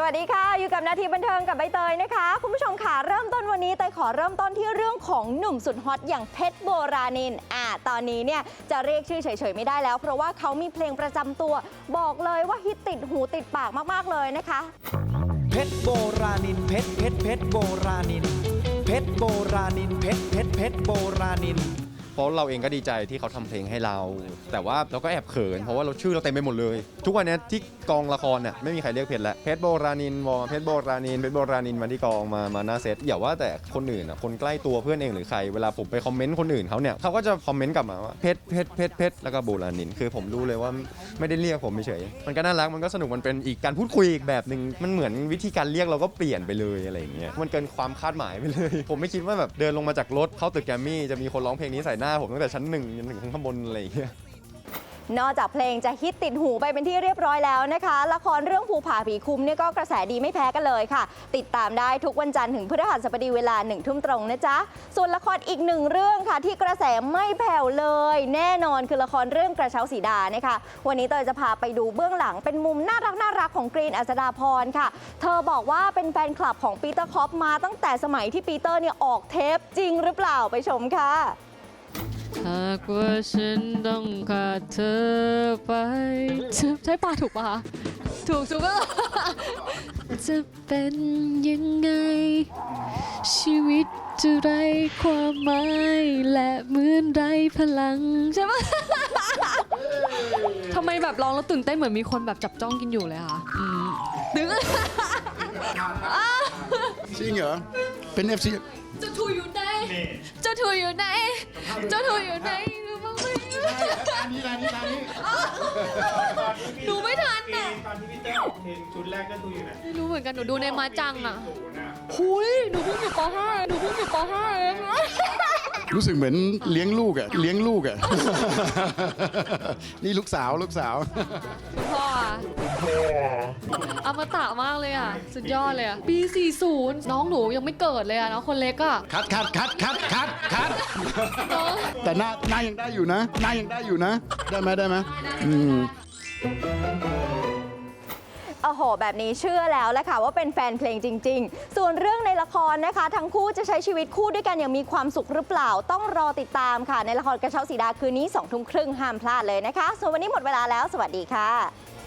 สวัสดีค่ะ อยู่กับนาทีบันเทิงกับใบเตยนะคะ คุณผู้ชมค่ะเริ่มต้นวันนี้เตยขอเริ่มต้นที่เรื่องของหนุ่มสุดฮอตอย่างเพชรโบราณินอ่าตอนนี้เนี่ยจะเรียกชื่อเฉยๆไม่ได้แล้ว เพราะว่าเขามีเพลงประจำตัว บอกเลยว่าฮิตติดหูติดปากมากๆเลยนะคะ เพชรโบราณินเพชรเพชรเพชรโบราณินเพชรโบราณินเพชรเพชรเพชรโบราณิน ราะเราเองก็ดีใจที่เขาทำเพลงให้เรา แต่ว่าเราก็แอบเขินเพราะว่าเราชื่อเราเต็มไปหมดเลย ทุกวันนี้ที่กองละครเนี่ยไม่มีใครเรียกเพชรแล้วเพชรโบราณินวอเพชรโบราณินเพชรโบราณินมาที่กองมามาหน้าเซตอย่าว่าแต่คนอื่นอะคนใกล้ตัวเพื่อนเองหรือใครเวลาผมไปคอมเมนต์คนอื่นเขาเนี่ยเขาก็จะคอมเมนต์กลับมาว่าเพชรเพชรเพชรเพชรแล้วก็โบราณินคือผมรู้เลยว่าไม่ได้เรียกผมเฉยๆมันก็น่ารักมันก็สนุกมันเป็นอีกการพูดคุยอีกแบบหนึ่งมันเหมือนวิธีการเรียกเราก็เปลี่ยนไปเลยอะไรอย่างเงี้ยมันเกินความคาดหมายไปเลย ผมไม่คิดว่าแบบเดินลงมาจากรถเข้าตึกแกรมมี่จะมีคนร้องเพลงนี้ใส่หน้าผมตั้งแต่ชั้นหนึ่งจนถึงข้างบนอะไรอย่างเงี้ย นอกจากเพลงจะฮิตติดหูไปเป็นที่เรียบร้อยแล้วนะคะ ละครเรื่องภูผาผีคุ้มเนี่ยก็กระแสดีไม่แพ้กันเลยค่ะ ติดตามได้ทุกวันจันทร์ถึงพฤหัสบดีเวลาหนึ่งทุ่มตรงนะจ๊ะ ส่วนละครอีกหนึ่งเรื่องค่ะ ที่กระแสไม่แผ่วเลย แน่นอนคือละครเรื่องกระเช้าสีดานะคะ วันนี้เตยจะพาไปดูเบื้องหลังเป็นมุมน่ารักน่ารักของกรีนอัศดาพรค่ะ เธอบอกว่าเป็นแฟนคลับของปีเตอร์คอปมาตั้งแต่สมัยที่ปีเตอร์เนี่ยออกเทปจริงหรือเปล่าไปชมค่ะ หากว่าฉันต้องขาดเธอไปใช่ปะถูกปะคะถูกถูกปะจะเป็นยังไง ชีวิตจะไรความหมายและเหมือนไรพลัง ใช่ปะทำไมแบบร้องแล้วตื่นเต้นเหมือนมีคนแบบจับจ้องกินอยู่เลยค่ะอืมดึง จริงเหรอ เป็น FC เจ้าทูอยู่ไห นเจ้าทูอยู่ไหน เจ้าทูอยู่ไหนรู้บ้างไหมร้านนี้ร้านนี้ร้านนี้หนูไม่ทันอะตอนที่พี่เต้ออกเพลงชุดแรกก็ดูอยู่นะไม่รู้เหมือนกันหนูดูในมาจังอะศูนย์อะหุยหนูเพิ่งอยู่ป .5 หนูเพิ่งอยู่ป .5 เอง รู้สึกเหมือนเลี้ยงลูกอะเลี้ยงลูกอะ นี่ลูกสาวลูกสาวคุณพ่ออะอมตะมากเลยอะ สุดยอดเลยอะ ปี 40 น้องหนูยังไม่เกิดเลยอะน้องคนเล็กอะคัดคัดคัดคัดคัดคัดเนอะแต่หน้าหน้ายังได้อยู่นะหน้ายังได้อยู่นะ ได้ไหมได้ไหมอืม โห แบบนี้เชื่อแล้วแหละค่ะว่าเป็นแฟนเพลงจริง ๆ ส่วนเรื่องในละครนะคะ ทั้งคู่จะใช้ชีวิตคู่ด้วยกันอย่างมีความสุขหรือเปล่าต้องรอติดตามค่ะ ในละครกระเช้าสีดาคืนนี้สองทุ่มครึ่งห้ามพลาดเลยนะคะ ส่วนวันนี้หมดเวลาแล้ว สวัสดีค่ะ